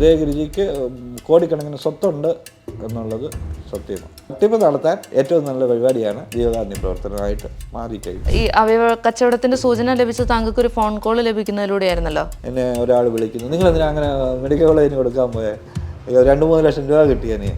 ഉദയഗിരിജിക്ക് കോടിക്കണക്കിന് സ്വത്തുണ്ട് എന്നുള്ളത് സത്യമാണ്. തട്ടിപ്പ് നടത്താൻ ഏറ്റവും നല്ല പരിപാടിയാണ് ജീവകാരുണ്യ പ്രവർത്തനമായിട്ട് മാറിക്കഴിഞ്ഞു ഈ അവയവ കച്ചവടത്തിന്റെ സൂചന ലഭിച്ച താങ്കൾക്ക് ഒരു ഫോൺ കോൾ ലഭിക്കുന്നതിലൂടെയായിരുന്നല്ലോ? എന്നെ ഒരാൾ വിളിക്കുന്നു. നിങ്ങൾ എന്തിനാ അങ്ങനെ മെഡിക്കൽ കോളേജിന് കൊടുക്കാൻ പോയേ? രണ്ടു മൂന്ന് ലക്ഷം രൂപ കിട്ടിയനെ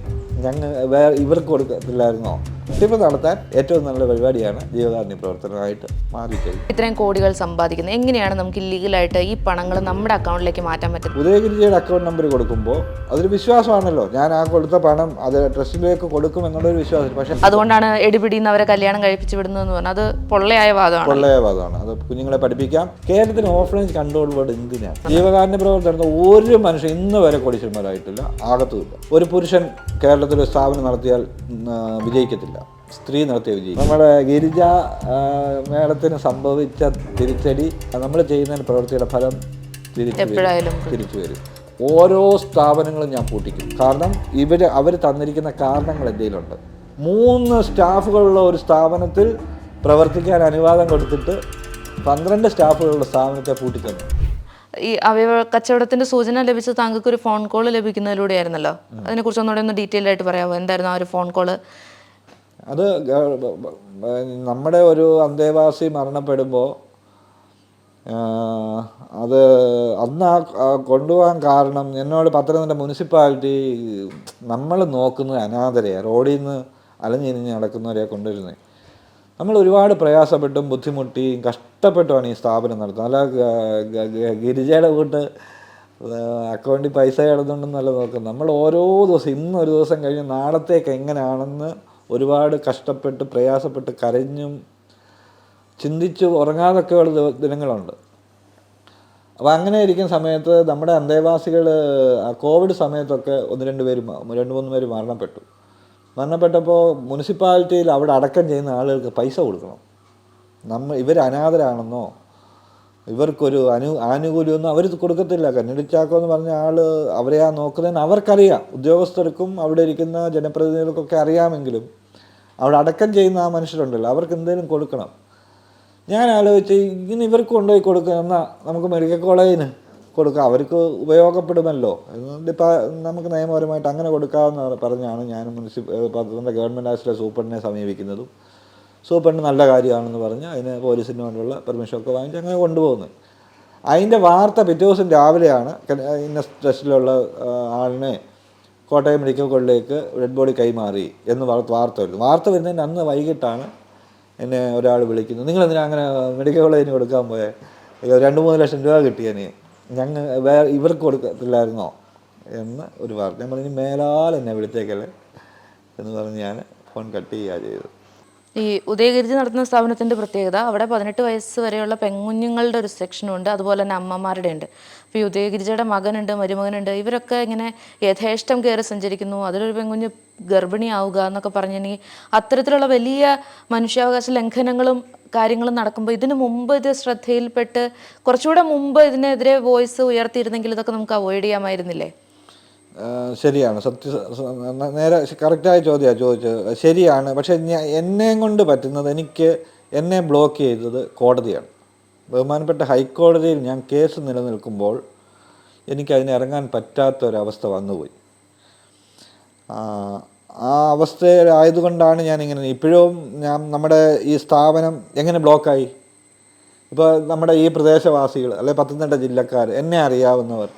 ഞങ്ങൾ വേറെ ഇവർക്ക് കൊടുക്കത്തില്ലായിരുന്നോ തട്ടിപ്പ് നടത്താൻ ഏറ്റവും നല്ല പരിപാടിയാണ് ജീവകാരുണ്യ പ്രവർത്തനമായിട്ട് മാറിക്കഴിഞ്ഞു ഇത്രയും കോടികൾ സമ്പാദിക്കുന്നത് എങ്ങനെയാണ് നമുക്ക് ഇല്ലീഗലായിട്ട് ഈ പണങ്ങൾ നമ്മുടെ അക്കൗണ്ടിലേക്ക് മാറ്റാൻ പറ്റുന്നത്? ഉദയഗിരിജിയുടെ അക്കൗണ്ട് നമ്പർ കൊടുക്കുമ്പോൾ അതൊരു വിശ്വാസമാണല്ലോ. ഞാൻ ആ കൊടുത്ത പണം അത് ട്രസ്റ്റിലേക്ക് കൊടുക്കും എന്നുള്ളൊരു വിശ്വാസം പക്ഷേ അതുകൊണ്ടാണ് എടിപിടിന്ന് അവരെ കല്യാണം കഴിപ്പിച്ച് വിടുന്നതെന്ന് പറഞ്ഞാൽ അത് പൊള്ളയായ വാദമാണ്. പൊള്ളയായ വാദമാണ്. അത് കുഞ്ഞുങ്ങളെ പഠിപ്പിക്കാം. കേരളത്തിന് ഓഫ്ലൈൻ കൺട്രോൾ ബോർഡ് എന്തിനാണ്? ജീവകാരുണ്യ പ്രവർത്തനം ഒരു മനുഷ്യൻ ഇന്ന് വരെ കോടീശ്വരന്മാരായിട്ടില്ല. ആകത്തുമില്ല. ഒരു പുരുഷൻ കേരളത്തിൽ സ്ഥാപനം നടത്തിയാൽ വിജയിക്കത്തില്ല. സ്ത്രീ നടത്തിയ വിജയി നമ്മുടെ ഗിരിജ മേളത്തിന് സംഭവിച്ച തിരിച്ചടി നമ്മൾ ചെയ്യുന്ന പ്രവൃത്തിയുടെ ഫലം തിരിച്ചു വരും. തിരിച്ചു വരും. ഓരോ സ്ഥാപനങ്ങളും ഞാൻ പൂട്ടിക്കും. കാരണം ഇവർ അവർ തന്നിരിക്കുന്ന കാരണങ്ങൾ എന്തെങ്കിലുമുണ്ട്. മൂന്ന് സ്റ്റാഫുകളുള്ള ഒരു സ്ഥാപനത്തിൽ പ്രവർത്തിക്കാൻ അനുവാദം കൊടുത്തിട്ട് പന്ത്രണ്ട് സ്റ്റാഫുകളുള്ള സ്ഥാപനത്തെ പൂട്ടിത്തന്നു. ഈ അവയവ കച്ചവടത്തിന്റെ സൂചന ലഭിച്ച താങ്കൾക്ക് ഒരു ഫോൺ കോൾ ലഭിക്കുന്നതിലൂടെയായിരുന്നല്ലോ? അതിനെക്കുറിച്ച് ഒന്നുകൂടെ ഒന്ന് ഡീറ്റെയിൽ ആയിട്ട് പറയാമോ? എന്തായിരുന്നു ആ ഒരു ഫോൺ കോൾ? അത് നമ്മുടെ ഒരു അന്തേവാസി മരണപ്പെടുമ്പോൾ അത് അന്ന് ആ കൊണ്ടുപോകാൻ കാരണം എന്നോട് പത്തനംതിട്ട മുനിസിപ്പാലിറ്റി നമ്മൾ നോക്കുന്നത് അനാഥരയാണ് റോഡിൽ നിന്ന് അലഞ്ഞിരിഞ്ഞ് നടക്കുന്നവരെ കൊണ്ടുവരുന്നത് നമ്മൾ ഒരുപാട് പ്രയാസപ്പെട്ടും ബുദ്ധിമുട്ടിയും കഷ്ടപ്പെട്ടുമാണ് ഈ സ്ഥാപനം നടത്തുന്നത്. അല്ല ഗിരിജയുടെ കൂട്ട് അക്കൗണ്ടിൽ പൈസ കിടന്നുണ്ടെന്നല്ല നോക്കുന്നത്. നമ്മൾ ഓരോ ദിവസം ഇന്നൊരു ദിവസം കഴിഞ്ഞ് നാളത്തേക്ക് എങ്ങനെയാണെന്ന് ഒരുപാട് കഷ്ടപ്പെട്ട് പ്രയാസപ്പെട്ട് കരഞ്ഞും ചിന്തിച്ച് ഉറങ്ങാതൊക്കെയുള്ള ദിനങ്ങളുണ്ട്. അപ്പോൾ അങ്ങനെ ഇരിക്കുന്ന സമയത്ത് നമ്മുടെ അന്തേവാസികൾ കോവിഡ് സമയത്തൊക്കെ ഒന്ന് രണ്ട് പേര് രണ്ട് മൂന്ന് പേര് മരണപ്പെട്ടു. മരണപ്പെട്ടപ്പോൾ മുനിസിപ്പാലിറ്റിയിൽ അവിടെ അടക്കം ചെയ്യുന്ന ആളുകൾക്ക് പൈസ കൊടുക്കണം. നമ്മൾ ഇവർ അനാഥരാണെന്നോ ഇവർക്കൊരു അനു ആനുകൂല്യമൊന്നും അവർ കൊടുക്കത്തില്ല. കന്നിടിച്ചാക്കോ എന്ന് പറഞ്ഞ ആൾ അവരെയാ നോക്കുന്നതെന്ന് അവർക്കറിയാം. ഉദ്യോഗസ്ഥർക്കും അവിടെ ഇരിക്കുന്ന ജനപ്രതിനിധികൾക്കൊക്കെ അറിയാമെങ്കിലും അവിടെ അടക്കം ചെയ്യുന്ന ആ മനുഷ്യരുണ്ടല്ലോ അവർക്ക് എന്തെങ്കിലും കൊടുക്കണം. ഞാൻ ആലോചിച്ച് ഇങ്ങനെ ഇവർക്ക് കൊണ്ടുപോയി കൊടുക്കുക എന്നാൽ നമുക്ക് മെഡിക്കൽ കോളേജിന് കൊടുക്കാം അവർക്ക് ഉപയോഗപ്പെടുമല്ലോ. എന്നിട്ടിപ്പോൾ നമുക്ക് നിയമപരമായിട്ട് അങ്ങനെ കൊടുക്കാമെന്ന് പറഞ്ഞാണ് ഞാൻ മുനിസിപ്പൽ പത്തനംതിട്ട ഗവൺമെന്റ് ആശുപത്രി സൂപ്രണ്ടിനെ സമീപിക്കുന്നതും. സൂപ്രണ്ട് നല്ല കാര്യമാണെന്ന് പറഞ്ഞ് അതിന് പോലീസിന് വേണ്ടിയുള്ള പെർമിഷനൊക്കെ വാങ്ങിച്ച് അങ്ങനെ കൊണ്ടുപോകുന്നത് അതിന്റെ വാർത്ത പിറ്റേ ദിവസം രാവിലെയാണ് ഇന്ന സ്ട്രെസ്സിലുള്ള ആളിനെ കോട്ടയം മെഡിക്കൽ കോളേജിലേക്ക് ഡെഡ് ബോഡി കൈമാറി എന്ന് വാർത്ത വാർത്ത വരുന്നു. വാർത്ത വരുന്നതിന് അന്ന് വൈകിട്ടാണ് എന്നെ ഒരാൾ വിളിക്കുന്നത്. നിങ്ങൾ എന്തിനാ അങ്ങനെ മെഡിക്കൽ കോളേജിന് കൊടുക്കാൻ പോയെ? രണ്ട് മൂന്ന് ലക്ഷം രൂപ കിട്ടിയതിന് ഞങ്ങൾ വേറെ ഇവർക്ക് കൊടുക്കത്തില്ലായിരുന്നോ എന്ന് ഒരു വാർത്ത. ഞാൻ പറഞ്ഞു "ഇനി മേലാൽ എന്നെ വിളിച്ചേക്കല്ലേ? എന്ന് പറഞ്ഞ് ഞാൻ ഫോൺ കട്ട് ചെയ്യുക ചെയ്തു ഈ ഉദയഗിരിജി നടത്തുന്ന സ്ഥാപനത്തിന്റെ പ്രത്യേകത അവിടെ പതിനെട്ട് വയസ്സ് വരെയുള്ള പെൺകുഞ്ഞുങ്ങളുടെ ഒരു സെക്ഷനുണ്ട് അതുപോലെ തന്നെ അമ്മമാരുടെ ഉണ്ട്. അപ്പോൾ ഈ ഉദയഗിരിജയുടെ മകനുണ്ട് മരുമകനുണ്ട് ഇവരൊക്കെ ഇങ്ങനെ യഥേഷ്ടം കയറി സഞ്ചരിക്കുന്നു. അതിലൊരു പെൺകുഞ്ഞ് ഗർഭിണിയാവുക എന്നൊക്കെ പറഞ്ഞിട്ടുണ്ടെങ്കിൽ അത്തരത്തിലുള്ള വലിയ മനുഷ്യാവകാശ ലംഘനങ്ങളും കാര്യങ്ങളും നടക്കുമ്പോൾ ഇതിനു മുമ്പ് ഇത് ശ്രദ്ധയിൽപ്പെട്ട് കുറച്ചുകൂടെ മുമ്പ് ഇതിനെതിരെ വോയിസ് ഉയർത്തിയിരുന്നെങ്കിൽ ഇതൊക്കെ നമുക്ക് അവോയ്ഡ് ചെയ്യാമായിരുന്നില്ലേ? ശരിയാണ്. സത്യ നേരെ കറക്റ്റായ ചോദ്യമാണ് ചോദിച്ചത്. ശരിയാണ്. പക്ഷേ എന്നെ കൊണ്ട് പറ്റുന്നത് എനിക്ക് എന്നെ ബ്ലോക്ക് ചെയ്തത് കോടതിയാണ്. ബഹുമാനപ്പെട്ട ഹൈക്കോടതിയിൽ ഞാൻ കേസ് നിലനിൽക്കുമ്പോൾ എനിക്ക് പറ്റാത്തൊരവസ്ഥ പറ്റാത്ത വന്നുപോയി. ആ, അവസ്ഥയിലായതുകൊണ്ടാണ് ഞാനിങ്ങനെ ഇപ്പോഴും ഞാൻ നമ്മുടെ ഈ സ്ഥാപനം എങ്ങനെ ബ്ലോക്കായി? ഇപ്പോൾ നമ്മുടെ ഈ പ്രദേശവാസികൾ അല്ലെ പത്തനംതിട്ട ജില്ലക്കാർ എന്നെ അറിയാവുന്നവർ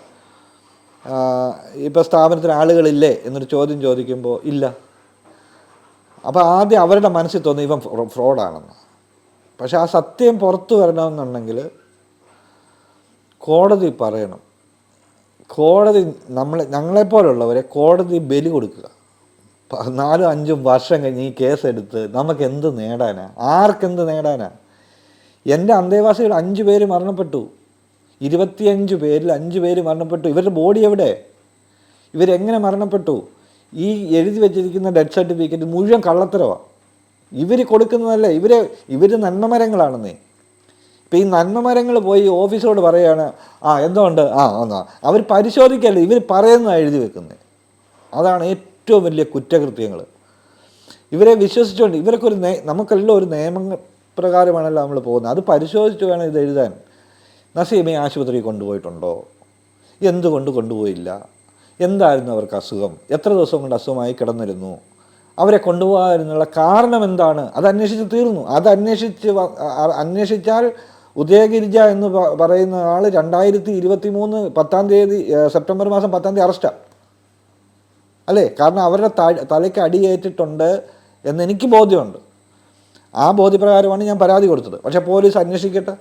ഇപ്പോൾ സ്ഥാപനത്തിന് ആളുകളില്ലേ എന്നൊരു ചോദ്യം ചോദിക്കുമ്പോൾ ഇല്ല. അപ്പോൾ ആദ്യം അവരുടെ മനസ്സിൽ തോന്നി ഇവൻ ഫ്രോ- ഫ്രോഡാണെന്ന്. പക്ഷെ ആ സത്യം പുറത്തു വരണമെന്നുണ്ടെങ്കിൽ കോടതി പറയണം. കോടതി നമ്മളെ ഞങ്ങളെപ്പോലുള്ളവരെ കോടതി ബലി കൊടുക്കുക. നാലും അഞ്ചും വർഷം കഴിഞ്ഞ് ഈ കേസെടുത്ത് നമുക്ക് എന്ത് നേടാനാ? ആർക്കെന്ത് നേടാനാ? എന്റെ അന്തേവാസികൾ അഞ്ച് പേര് മരണപ്പെട്ടു. ഇരുപത്തിയഞ്ച് പേരിൽ അഞ്ച് പേര് മരണപ്പെട്ടു. ഇവരുടെ ബോഡി എവിടെ? ഇവരെങ്ങനെ മരണപ്പെട്ടു? ഈ എഴുതി വെച്ചിരിക്കുന്ന ഡെത്ത് സർട്ടിഫിക്കറ്റ് മുഴുവൻ കള്ളത്തരമാണ് ഇവർ കൊടുക്കുന്നതല്ല ഇവർ ഇവർ നന്മമരങ്ങളാണെന്നേ. ഇപ്പം ഈ നന്മമരങ്ങൾ പോയി ഓഫീസറോട് പറയുകയാണ് ആ എന്തുകൊണ്ട്? ആ എന്നാ അവർ പരിശോധിക്കല്ലേ ഇവർ പറയുന്ന എഴുതി വെക്കുന്നത് അതാണ് ഏറ്റവും വലിയ കുറ്റകൃത്യങ്ങൾ ഇവരെ വിശ്വസിച്ചുകൊണ്ട് ഇവർക്കൊരു നേ നമുക്കെല്ലാം ഒരു നിയമ പ്രകാരമാണല്ലോ നമ്മൾ പോകുന്നത്. അത് പരിശോധിച്ച് വേണം ഇത് എഴുതാൻ. നസീമയെ ആശുപത്രിയിൽ കൊണ്ടുപോയിട്ടുണ്ടോ? എന്തുകൊണ്ട് കൊണ്ടുപോയില്ല? എന്തായിരുന്നു അവർക്ക് അസുഖം? എത്ര ദിവസം കൊണ്ട് അസുഖമായി കിടന്നിരുന്നു? അവരെ കൊണ്ടുപോകാതിരുന്നുള്ള കാരണം എന്താണ്? അത് അന്വേഷിച്ച് തീർന്നു. അത് അന്വേഷിച്ച് അന്വേഷിച്ചാൽ ഉദയഗിരിജ എന്ന് പറയുന്ന ആൾ രണ്ടായിരത്തി ഇരുപത്തി മൂന്ന് പത്താം തീയതി സെപ്റ്റംബർ മാസം പത്താം തീയതി അറസ്റ്റാണ് അല്ലേ? കാരണം അവരുടെ തലയ്ക്ക് അടിയേറ്റിട്ടുണ്ട് എന്ന് എനിക്ക് ബോധ്യമുണ്ട്. ആ ബോധ്യപ്രകാരമാണ് ഞാൻ പരാതി കൊടുത്തത്. പക്ഷേ പോലീസ് അന്വേഷിക്കട്ടെ.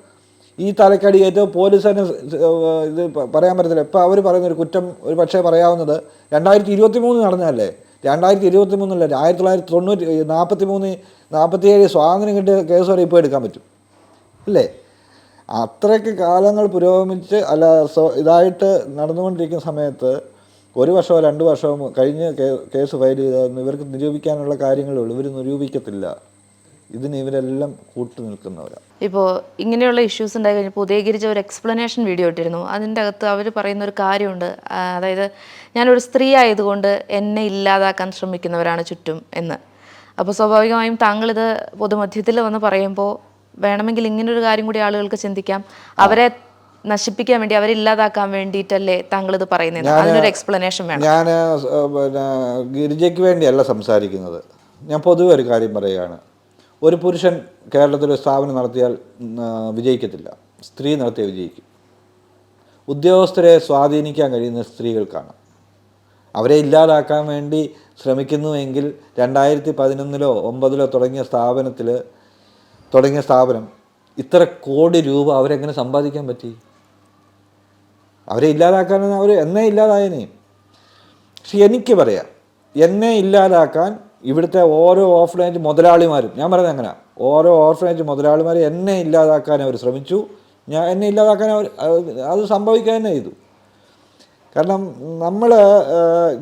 ഈ തലക്കടിയേറ്റ് പോലീസ് തന്നെ സ് സ് ഏഹ് ഇത് പറയാൻ പറ്റത്തില്ല. ഇപ്പോൾ അവർ പറയുന്ന ഒരു കുറ്റം ഒരു പക്ഷേ പറയാവുന്നത് രണ്ടായിരത്തി ഇരുപത്തി മൂന്ന് നടന്നതല്ലേ? രണ്ടായിരത്തി ഇരുപത്തി മൂന്നല്ല ആയിരത്തി തൊള്ളായിരത്തി തൊണ്ണൂറ്റി നാൽപ്പത്തി മൂന്ന് നാൽപ്പത്തി ഏഴ് സ്വാതന്ത്ര്യം കിട്ടിയ കേസ് വരെ ഇപ്പോൾ എടുക്കാൻ പറ്റും. അല്ലേ? അത്രയ്ക്ക് കാലങ്ങൾ പുരോഗമിച്ച് അല്ല ഇതായിട്ട് നടന്നുകൊണ്ടിരിക്കുന്ന സമയത്ത് ഒരു വർഷമോ രണ്ട് വർഷമോ കഴിഞ്ഞ് കേസ് ഫയൽ ചെയ്ത ഇവർക്ക് നിരൂപിക്കാനുള്ള കാര്യങ്ങളേ ഉള്ളൂ. ഇവർ നിരൂപിക്കത്തില്ല. ഇതിന് ഇവരെല്ലാം കൂട്ടു നിൽക്കുന്നവരാണ് ഇപ്പോൾ ഇങ്ങനെയുള്ള ഇഷ്യൂസ് ഉണ്ടായി കഴിഞ്ഞപ്പോൾ ഉദയഗിരിച്ച ഒരു എക്സ്പ്ലനേഷൻ വീഡിയോ ഇട്ടിരുന്നു. അതിന്റെ അകത്ത് അവർ പറയുന്ന ഒരു കാര്യമുണ്ട്. അതായത് ഞാനൊരു സ്ത്രീ ആയതുകൊണ്ട് എന്നെ ഇല്ലാതാക്കാൻ ശ്രമിക്കുന്നവരാണ് ചുറ്റും എന്ന്. അപ്പോൾ സ്വാഭാവികമായും താങ്കളിത് പൊതുമധ്യത്തിൽ വന്ന് പറയുമ്പോൾ വേണമെങ്കിൽ ഇങ്ങനൊരു കാര്യം കൂടി ആളുകൾക്ക് ചിന്തിക്കാം. അവരെ നശിപ്പിക്കാൻ വേണ്ടി അവരെ ഇല്ലാതാക്കാൻ വേണ്ടിയിട്ടല്ലേ താങ്കൾ ഇത് പറയുന്നത് അതിനൊരു എക്സ്പ്ലനേഷൻ വേണം. ഞാൻ പിന്നെ ഗിരിജയ്ക്ക് വേണ്ടിയല്ല സംസാരിക്കുന്നത്. ഞാൻ പൊതുവെ ഒരു കാര്യം പറയുകയാണ്. ഒരു പുരുഷൻ കേരളത്തിൽ ഒരു സ്ഥാപനം നടത്തിയാൽ വിജയിക്കത്തില്ല. സ്ത്രീ നടത്തിയ വിജയിക്കും. ഉദ്യോഗസ്ഥരെ സ്വാധീനിക്കാൻ കഴിയുന്ന സ്ത്രീകൾക്കാണ്. അവരെ ഇല്ലാതാക്കാൻ വേണ്ടി ശ്രമിക്കുന്നുവെങ്കിൽ രണ്ടായിരത്തി പതിനൊന്നിലോ ഒമ്പതിലോ തുടങ്ങിയ സ്ഥാപനത്തിൽ തുടങ്ങിയ സ്ഥാപനം ഇത്ര കോടി രൂപ അവരെങ്ങനെ സമ്പാദിക്കാൻ പറ്റി? അവരെ ഇല്ലാതാക്കാൻ അവർ എന്നെ ഇല്ലാതായനെ. പക്ഷെ എനിക്ക് പറയാം എന്നെ ഇല്ലാതാക്കാൻ ഇവിടുത്തെ ഓരോ ഓർഫനേജ് മുതലാളിമാരും ഞാൻ പറയുന്നത് എങ്ങനെ ഓരോ ഓർഫനേജ് മുതലാളിമാർ എന്നെ ഇല്ലാതാക്കാൻ അവർ ശ്രമിച്ചു. ഞാൻ എന്നെ ഇല്ലാതാക്കാൻ അവർ അത് സംഭവിക്കാൻ തന്നെ ചെയ്തു. കാരണം നമ്മൾ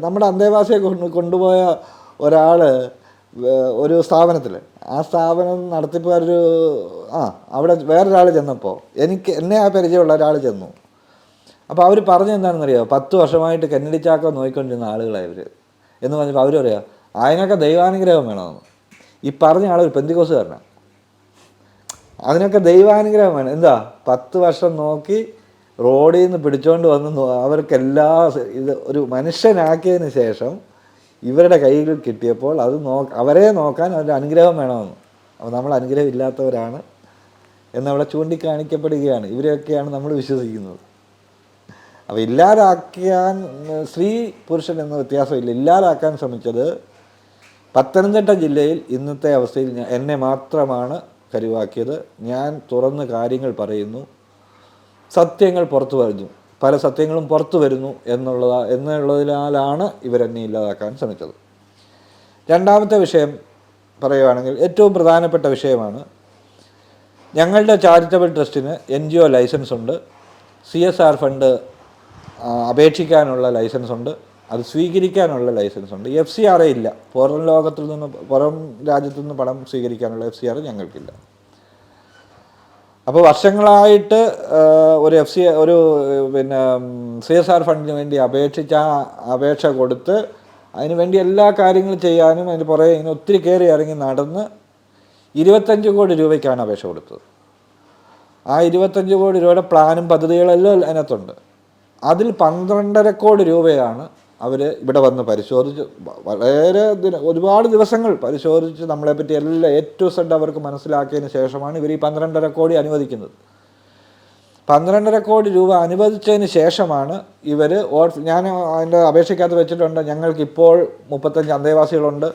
നമ്മുടെ അന്തേവാസിയെ കൊണ്ട് കൊണ്ടുപോയ ഒരാൾ ഒരു സ്ഥാപനത്തിൽ ആ സ്ഥാപനം നടത്തിപ്പുകാരൊരു ആ അവിടെ വേറൊരാൾ ചെന്നപ്പോൾ എനിക്ക് എന്നെ ആ പരിചയമുള്ള ഒരാൾ ചെന്നു. അപ്പോൾ അവർ പറഞ്ഞെന്താണെന്നറിയാമോ പത്ത് വർഷമായിട്ട് കെന്നഡി ചാക്ക നോക്കിക്കൊണ്ടിരുന്ന ആളുകളാണ് ഇവർ എന്ന് പറഞ്ഞപ്പോൾ അവർ പറയാ അതിനൊക്കെ ദൈവാനുഗ്രഹം വേണമെന്ന്. ഈ പറഞ്ഞ ആൾ ഒരു പെന്തിക്കോസുകാരനാണ് അതിനൊക്കെ ദൈവാനുഗ്രഹം വേണം. എന്താ? പത്ത് വർഷം നോക്കി റോഡിൽ നിന്ന് പിടിച്ചോണ്ട് വന്ന് അവർക്ക് എല്ലാ ഇത് ഒരു മനുഷ്യനാക്കിയതിന് ശേഷം ഇവരുടെ കയ്യിൽ കിട്ടിയപ്പോൾ അത് നോ അവരെ നോക്കാൻ അവരുടെ അനുഗ്രഹം വേണമെന്ന്. അപ്പോൾ നമ്മൾ അനുഗ്രഹം ഇല്ലാത്തവരാണ് എന്നവിടെ ചൂണ്ടിക്കാണിക്കപ്പെടുകയാണ്. ഇവരെയൊക്കെയാണ് നമ്മൾ വിശ്വസിക്കുന്നത്. അപ്പോൾ ഇല്ലാതാക്കാൻ സ്ത്രീ പുരുഷൻ എന്ന വ്യത്യാസമില്ല. ഇല്ലാതാക്കാൻ ശ്രമിച്ചത് പത്തനംതിട്ട ജില്ലയിൽ ഇന്നത്തെ അവസ്ഥയിൽ എന്നെ മാത്രമാണ് കരുവാക്കിയത്. ഞാൻ തുറന്ന് കാര്യങ്ങൾ പറയുന്നു. സത്യങ്ങൾ പുറത്തു വരുന്നു. പല സത്യങ്ങളും പുറത്തു വരുന്നു എന്നുള്ളതാ എന്നുള്ളതിനാലാണ് ഇവരെന്നെ ഇല്ലാതാക്കാൻ ശ്രമിച്ചത്. രണ്ടാമത്തെ വിഷയം പറയുകയാണെങ്കിൽ ഏറ്റവും പ്രധാനപ്പെട്ട വിഷയമാണ് ഞങ്ങളുടെ ചാരിറ്റബിൾ ട്രസ്റ്റിന് എൻ ജി ഒ ലൈസൻസ് ഉണ്ട് സി എസ് ആർ ഫണ്ട് അപേക്ഷിക്കാനുള്ള ലൈസൻസ് ഉണ്ട് അത് സ്വീകരിക്കാനുള്ള ലൈസൻസ് ഉണ്ട്. എഫ് സി ആർ ഇല്ല. പുറം ലോകത്തിൽ നിന്ന് പുറം രാജ്യത്തു നിന്ന് പണം സ്വീകരിക്കാനുള്ള എഫ് സി ആർ ഞങ്ങൾക്കില്ല. അപ്പോൾ വർഷങ്ങളായിട്ട് ഒരു എഫ് സി ഒരു പിന്നെ സി എസ് ആർ ഫണ്ടിന് വേണ്ടി അപേക്ഷിച്ച ആ അപേക്ഷ കൊടുത്ത് അതിന് വേണ്ടി എല്ലാ കാര്യങ്ങളും ചെയ്യാനും അതിന് പുറകെ ഇങ്ങനെ ഒത്തിരി കയറി ഇറങ്ങി നടന്ന് ഇരുപത്തഞ്ച് കോടി രൂപയ്ക്കാണ് അപേക്ഷ കൊടുത്തത്. ആ ഇരുപത്തഞ്ച് കോടി രൂപയുടെ പ്ലാനും പദ്ധതികളെല്ലാം അതിനകത്തുണ്ട്. അതിൽ പന്ത്രണ്ടര കോടി രൂപയാണ് അവർ ഇവിടെ വന്ന് പരിശോധിച്ച് വളരെ ഒരുപാട് ദിവസങ്ങൾ പരിശോധിച്ച് നമ്മളെപ്പറ്റി എല്ലാം എ ടു സെഡ് അവർക്ക് മനസ്സിലാക്കിയതിന് ശേഷമാണ് ഇവർ ഈ പന്ത്രണ്ടര കോടി അനുവദിക്കുന്നത്. പന്ത്രണ്ടര കോടി രൂപ അനുവദിച്ചതിന് ശേഷമാണ് ഇവർ ഞാൻ അതിന്റെ അപേക്ഷയ്ക്കകത്ത് വെച്ചിട്ടുണ്ട് ഞങ്ങൾക്കിപ്പോൾ മുപ്പത്തഞ്ച് അന്തേവാസികളുണ്ട്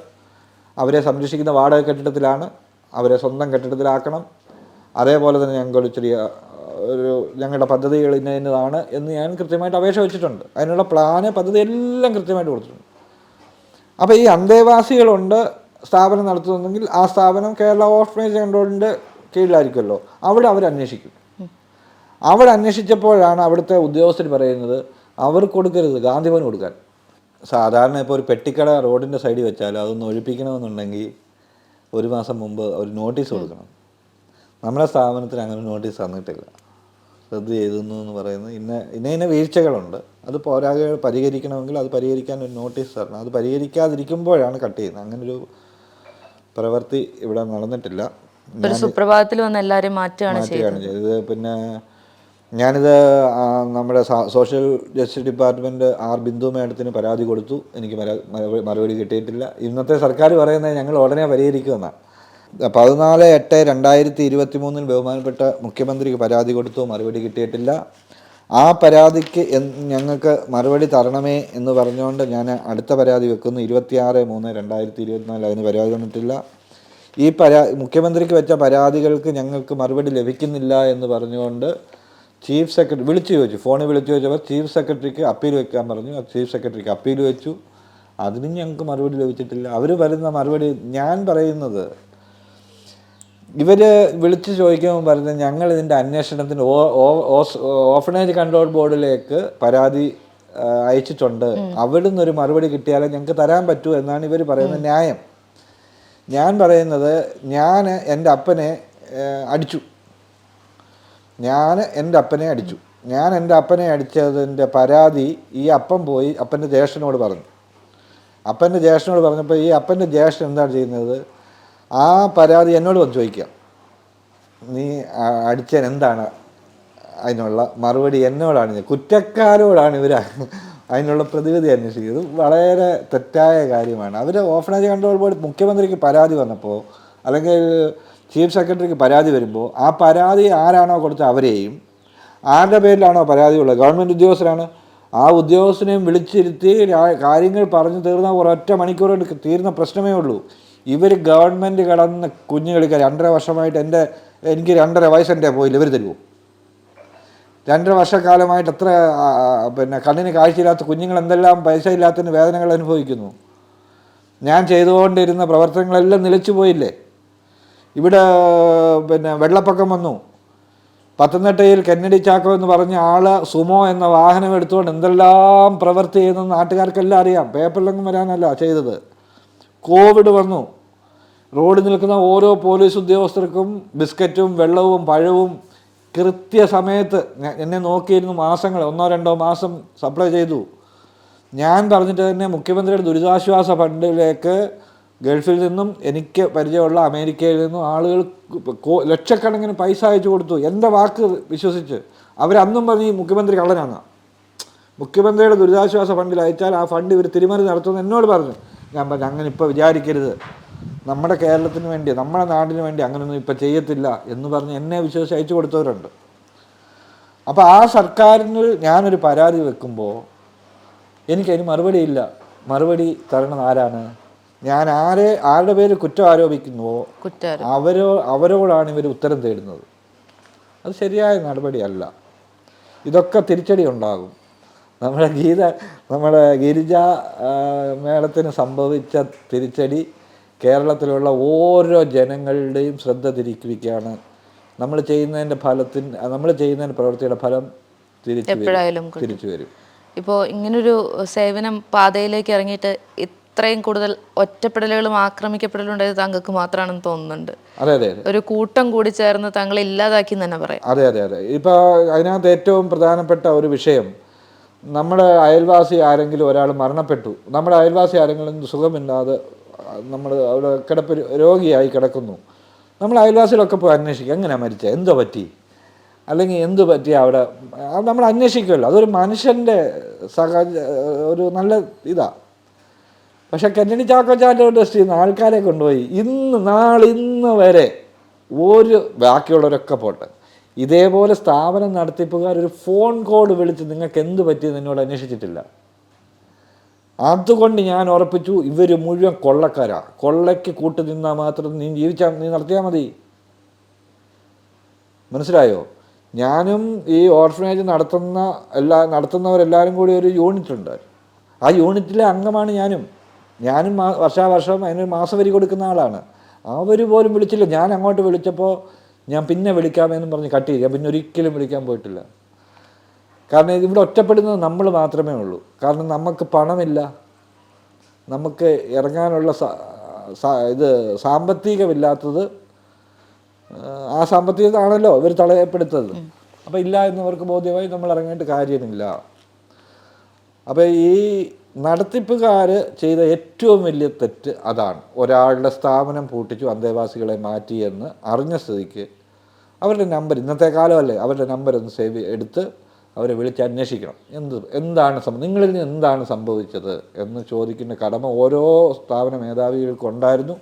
അവരെ സംരക്ഷിക്കുന്ന വാടക കെട്ടിടത്തിലാണ് അവരെ സ്വന്തം കെട്ടിടത്തിലാക്കണം. അതേപോലെ തന്നെ ഞങ്ങൾക്ക് ഇച്ചിരി ആ, ഒരു ഞങ്ങളുടെ പദ്ധതികൾ ഇന്ന ഇന്നതാണ് എന്ന് ഞാൻ കൃത്യമായിട്ട് അപേക്ഷ വെച്ചിട്ടുണ്ട്. അതിനുള്ള പ്ലാന് പദ്ധതി എല്ലാം കൃത്യമായിട്ട് കൊടുത്തിട്ടുണ്ട്. അപ്പോൾ ഈ അന്തേവാസികളുണ്ട് സ്ഥാപനം നടത്തുന്നുണ്ടെങ്കിൽ ആ സ്ഥാപനം കേരള ഓർഫനേജ് കൺട്രോളിന്റെ കീഴിലായിരിക്കുമല്ലോ. അവിടെ അവർ അന്വേഷിക്കും. അവിടെ അന്വേഷിച്ചപ്പോഴാണ് അവിടുത്തെ ഉദ്യോഗസ്ഥർ പറയുന്നത് അവർ കൊടുക്കരുത് ഗാന്ധിഭവൻ കൊടുക്കാൻ. സാധാരണ ഇപ്പോൾ ഒരു പെട്ടിക്കട റോഡിന്റെ സൈഡിൽ വെച്ചാൽ അതൊന്ന് ഒഴിപ്പിക്കണമെന്നുണ്ടെങ്കിൽ ഒരു മാസം മുമ്പ് ഒരു നോട്ടീസ് കൊടുക്കണം. നമ്മുടെ സ്ഥാപനത്തിന് അങ്ങനെ നോട്ടീസ് തന്നിട്ടില്ല. റദ്ദ് ചെയ്തെന്നു എന്ന് പറയുന്നത്. ഇന്ന ഇന്ന ഇന്ന വീഴ്ചകളുണ്ട്. അത് പോരാകൾ പരിഹരിക്കണമെങ്കിൽ അത് പരിഹരിക്കാൻ ഒരു നോട്ടീസ് തരണം. അത് പരിഹരിക്കാതിരിക്കുമ്പോഴാണ് കട്ട് ചെയ്യുന്നത്. അങ്ങനൊരു പ്രവൃത്തി ഇവിടെ നടന്നിട്ടില്ല. ഒരു സുപ്രഭാതത്തിൽ വന്ന് എല്ലാവരും മാറ്റുകയാണ് ചെയ്തത്. മാറ്റുകയാണ് ചെയ്തത് പിന്നെ ഞാനിത് നമ്മുടെ social justice department R Bindu മേഡത്തിന് പരാതി കൊടുത്തു. എനിക്ക് മറുപടി കിട്ടിയിട്ടില്ല. ഇന്നത്തെ സർക്കാർ പറയുന്നത് ഞങ്ങൾ ഉടനെ പരിഹരിക്കുമെന്നാണ്. പതിനാല് എട്ട് രണ്ടായിരത്തി ഇരുപത്തി മൂന്നിൽ ബഹുമാനപ്പെട്ട മുഖ്യമന്ത്രിക്ക് പരാതി കൊടുത്തു മറുപടി കിട്ടിയിട്ടില്ല. ആ പരാതിക്ക് ഞങ്ങൾക്ക് മറുപടി തരണമേ എന്ന് പറഞ്ഞുകൊണ്ട് ഞാൻ അടുത്ത പരാതി വെക്കുന്നു. ഇരുപത്തിയാറ് മൂന്ന് രണ്ടായിരത്തി ഇരുപത്തിനാല് അതിന് പരാതി തന്നിട്ടില്ല. ഈ പരാ മുഖ്യമന്ത്രിക്ക് വെച്ച പരാതികൾക്ക് ഞങ്ങൾക്ക് മറുപടി ലഭിക്കുന്നില്ല എന്ന് പറഞ്ഞുകൊണ്ട് ചീഫ് സെക്രട്ടറി വിളിച്ചു ചോദിച്ചു. ഫോണിൽ വിളിച്ചു ചോദിച്ചപ്പോൾ ചീഫ് സെക്രട്ടറിക്ക് അപ്പീൽ വെക്കാൻ പറഞ്ഞു. ചീഫ് സെക്രട്ടറിക്ക് അപ്പീൽ വെച്ചു. അതിനും ഞങ്ങൾക്ക് മറുപടി ലഭിച്ചിട്ടില്ല. അവർ വരുന്ന മറുപടി ഞാൻ പറയുന്നത് ഇവർ വിളിച്ചു ചോദിക്കുമ്പോൾ പറഞ്ഞ ഞങ്ങൾ ഇതിന്റെ അന്വേഷണത്തിന് ഓഫനേജ് കൺട്രോൾ ബോർഡിലേക്ക് പരാതി അയച്ചിട്ടുണ്ട്. അവിടുന്ന് ഒരു മറുപടി കിട്ടിയാലേ ഞങ്ങൾക്ക് തരാൻ പറ്റൂ എന്നാണ് ഇവർ പറയുന്ന ന്യായം. ഞാൻ പറയുന്നത് ഞാൻ എന്റെ അപ്പനെ അടിച്ചു. ഞാൻ എന്റെ അപ്പനെ അടിച്ചു. ഞാൻ എന്റെ അപ്പനെ അടിച്ചതിന്റെ പരാതി ഈ അപ്പൻ പോയി അപ്പന്റെ ജ്യേഷ്ഠനോട് പറഞ്ഞു. അപ്പന്റെ ജ്യേഷ്ഠനോട് പറഞ്ഞപ്പോൾ ഈ അപ്പന്റെ ജ്യേഷ്ഠൻ എന്താണ് ചെയ്യുന്നത്? ആ പരാതി എന്നോട് വന്ന് ചോദിക്കുക നീ അടിച്ചൻ എന്താണ്? അതിനുള്ള മറുപടി എന്നോടാണ്. കുറ്റക്കാരോടാണ് ഇവർ അതിനുള്ള പ്രതിവിധി അന്വേഷിക്കുന്നത്. വളരെ തെറ്റായ കാര്യമാണ്. അവർ ഓഫനേജ് കൺട്രോൾ ബോർഡ് മുഖ്യമന്ത്രിക്ക് പരാതി വന്നപ്പോൾ അല്ലെങ്കിൽ ചീഫ് സെക്രട്ടറിക്ക് പരാതി വരുമ്പോൾ ആ പരാതി ആരാണോ കൊടുത്ത അവരെയും ആരുടെ പേരിലാണോ പരാതി ഉള്ളത്? ഗവൺമെന്റ് ഉദ്യോഗസ്ഥരാണ്. ആ ഉദ്യോഗസ്ഥനെയും വിളിച്ചിരുത്തി കാര്യങ്ങൾ പറഞ്ഞു തീർന്ന ഒരൊറ്റ മണിക്കൂർ തീർന്ന പ്രശ്നമേ ഉള്ളൂ. ഇവർ ഗവൺമെന്റ് കടന്ന് കുഞ്ഞു കളിക്കാൻ രണ്ടര വർഷമായിട്ട് എന്റെ എനിക്ക് രണ്ടര വയസ്സെന്റെ പോയില്ല ഇവർ തരുമോ രണ്ടര വർഷക്കാലമായിട്ട് എത്ര പിന്നെ കണ്ണിന് കാഴ്ചയില്ലാത്ത കുഞ്ഞുങ്ങൾ എന്തെല്ലാം പൈസ ഇല്ലാത്തതിന് വേദനകൾ അനുഭവിക്കുന്നു? ഞാൻ ചെയ്തുകൊണ്ടിരുന്ന പ്രവർത്തനങ്ങളെല്ലാം നിലച്ചു പോയില്ലേ? ഇവിടെ പിന്നെ വെള്ളപ്പൊക്കം വന്നു. പത്തനംതിട്ടയിൽ കെന്നഡി ചാക്കോ എന്ന് പറഞ്ഞ ആൾ സുമോ എന്ന വാഹനം എടുത്തുകൊണ്ട് എന്തെല്ലാം പ്രവൃത്തി ചെയ്യുന്നതെന്ന് നാട്ടുകാർക്കെല്ലാം അറിയാം. പേപ്പറിലൊന്നും വരാനല്ല ചെയ്തത്. കോവിഡ് വന്നു. റോഡിൽ നിൽക്കുന്ന ഓരോ പോലീസ് ഉദ്യോഗസ്ഥർക്കും ബിസ്ക്കറ്റും വെള്ളവും പഴവും കൃത്യസമയത്ത് സമയത്ത് എന്നെ നോക്കിയിരുന്നു മാസങ്ങൾ ഒന്നോ രണ്ടോ മാസം സപ്ലൈ ചെയ്തു. ഞാൻ പറഞ്ഞിട്ട് തന്നെ മുഖ്യമന്ത്രിയുടെ ദുരിതാശ്വാസ ഫണ്ടിലേക്ക് ഗൾഫിൽ നിന്നും എനിക്ക് പരിചയമുള്ള അമേരിക്കയിൽ നിന്നും ആളുകൾ ലക്ഷക്കണക്കിന് പൈസ അയച്ചു കൊടുത്തു. എന്റെ വാക്ക് വിശ്വസിച്ച് അവരന്നും പറഞ്ഞ് ഈ മുഖ്യമന്ത്രി കള്ളനാണ്. മുഖ്യമന്ത്രിയുടെ ദുരിതാശ്വാസ ഫണ്ടിൽ അയച്ചാൽ ആ ഫണ്ട് ഇവർ തിരിമറി നടത്തുമെന്ന് എന്നോട് പറഞ്ഞു. ഞാൻ പറഞ്ഞു അങ്ങനെ ഇപ്പോൾ വിചാരിക്കരുത്. നമ്മുടെ കേരളത്തിന് വേണ്ടി നമ്മുടെ നാടിന് വേണ്ടി അങ്ങനെയൊന്നും ഇപ്പോൾ ചെയ്യത്തില്ല എന്ന് പറഞ്ഞ് എന്നെ വിശ്വസിച്ച് അയച്ചു കൊടുത്തവരുണ്ട്. അപ്പോൾ ആ സർക്കാരിന് ഞാനൊരു പരാതി വെക്കുമ്പോൾ എനിക്കതിന് മറുപടിയില്ല മറുപടി തരണം ആരാണ്? ഞാൻ ആരെ ആരുടെ പേര് കുറ്റം ആരോപിക്കുന്നുവോ? കുറ്റം അവരോ അവരോടാണ് ഇവർ ഉത്തരം തേടുന്നത്. അത് ശരിയായ നടപടിയല്ല. ഇതൊക്കെ തിരിച്ചടി ഉണ്ടാകും. നമ്മുടെ ഗീത നമ്മുടെ ഗിരിജ മേളത്തിന് സംഭവിച്ച തിരിച്ചടി കേരളത്തിലുള്ള ഓരോ ജനങ്ങളുടെയും ശ്രദ്ധ തിരിക്കുകയാണ്. നമ്മൾ ചെയ്യുന്നതിന്റെ ഫലത്തിന് നമ്മൾ ചെയ്യുന്നതിന്റെ പ്രവൃത്തിയുടെ ഫലം തിരിച്ചു തിരിച്ചു വരും. ഇപ്പോൾ ഇങ്ങനൊരു സേവനം പാതയിലേക്ക് ഇറങ്ങിയിട്ട് ഇത്രയും കൂടുതൽ ഒറ്റപ്പെടലുകളും ആക്രമിക്കപ്പെടലും ഉണ്ടായത് താങ്കൾക്ക് മാത്രമാണെന്ന് തോന്നുന്നുണ്ട്. അതെ അതെ ഒരു കൂട്ടം കൂടി ചേർന്ന് താങ്കളെ ഇല്ലാതാക്കി തന്നെ പറയാം. അതെ അതെ അതെ. ഇപ്പോൾ അതിനകത്ത് ഏറ്റവും പ്രധാനപ്പെട്ട ഒരു വിഷയം നമ്മുടെ അയൽവാസി ആരെങ്കിലും ഒരാൾ മരണപ്പെട്ടു. നമ്മുടെ അയൽവാസി ആരെങ്കിലും സുഖമില്ലാതെ നമ്മൾ അവിടെ കിടപ്പ് രോഗിയായി കിടക്കുന്നു. നമ്മൾ അയൽവാസികളൊക്കെ പോയി അന്വേഷിക്കുക എങ്ങനെയാണ് മരിച്ചത് എന്തോ പറ്റി? അല്ലെങ്കിൽ എന്ത് പറ്റി അവിടെ? നമ്മൾ അന്വേഷിക്കുമല്ലോ. അതൊരു മനുഷ്യന്റെ സഹജ ഒരു നല്ല ഇതാ. പക്ഷേ കെന്നഡി ചാക്കോച്ചാന്റെ ഇൻഡസ്ട്രിയിൽ നിന്ന് ആൾക്കാരെ കൊണ്ടുപോയി. ഇന്ന് നാളിന്ന് വരെ ഒരു ബാക്കിയുള്ളവരൊക്കെ പോട്ടെ. ഇതേപോലെ സ്ഥാപനം നടത്തിപ്പുകാർ ഒരു ഫോൺ കോഡ് വിളിച്ച് നിങ്ങൾക്ക് എന്ത് പറ്റിയെന്ന് എന്നോട് അന്വേഷിച്ചിട്ടില്ല. അതുകൊണ്ട് ഞാൻ ഉറപ്പിച്ചു ഇവർ മുഴുവൻ കൊള്ളക്കാരാണ് കൊള്ളയ്ക്ക് കൂട്ടു നിന്നാൽ മാത്രം നീ ജീവിച്ചാൽ നീ നടത്തിയാൽ മതി. മനസ്സിലായോ? ഞാനും ഈ ഓർഫനേജ് നടത്തുന്ന എല്ലാ നടത്തുന്നവരെല്ലാവരും കൂടി ഒരു യൂണിറ്റ് ഉണ്ട്. ആ യൂണിറ്റിലെ അംഗമാണ് ഞാനും. ഞാനും വർഷാവർഷം അതിനൊരു മാസവരി കൊടുക്കുന്ന ആളാണ്. അവർ പോലും വിളിച്ചില്ല. ഞാൻ അങ്ങോട്ട് വിളിച്ചപ്പോൾ ഞാൻ പിന്നെ വിളിക്കാമെന്നും പറഞ്ഞ് കട്ട് ചെയ്യും പിന്നെ ഒരിക്കലും വിളിക്കാൻ പോയിട്ടില്ല. കാരണം ഇവിടെ ഒറ്റപ്പെടുന്നത് നമ്മൾ മാത്രമേ ഉള്ളൂ. കാരണം നമുക്ക് പണമില്ല. നമുക്ക് ഇറങ്ങാനുള്ള ഇത് സാമ്പത്തികമില്ലാത്തത് ആ സാമ്പത്തികതാണല്ലോ ഇവർ തടയപ്പെടുത്തത്. അപ്പോൾ ഇല്ല എന്നവർക്ക് ബോധ്യമായി നമ്മൾ ഇറങ്ങേണ്ട കാര്യമില്ല. അപ്പോൾ ഈ നടത്തിപ്പുകാർ ചെയ്ത ഏറ്റവും വലിയ തെറ്റ് അതാണ്. ഒരാളുടെ സ്ഥാപനം പൂട്ടിച്ചു അന്തേവാസികളെ മാറ്റിയെന്ന് അറിഞ്ഞ സ്ഥിതിക്ക് അവരുടെ നമ്പർ ഇന്നത്തെ കാലമല്ലേ അവരുടെ നമ്പർ ഒന്ന് സേവ് എടുത്ത് അവരെ വിളിച്ച് അന്വേഷിക്കണം. എന്ത് എന്താണ് സംഭവം? നിങ്ങളിൽ നിന്ന് എന്താണ് സംഭവിച്ചത് എന്ന് ചോദിക്കുന്ന കടമ ഓരോ സ്ഥാപന മേധാവികൾക്കും ഉണ്ടായിരുന്നു.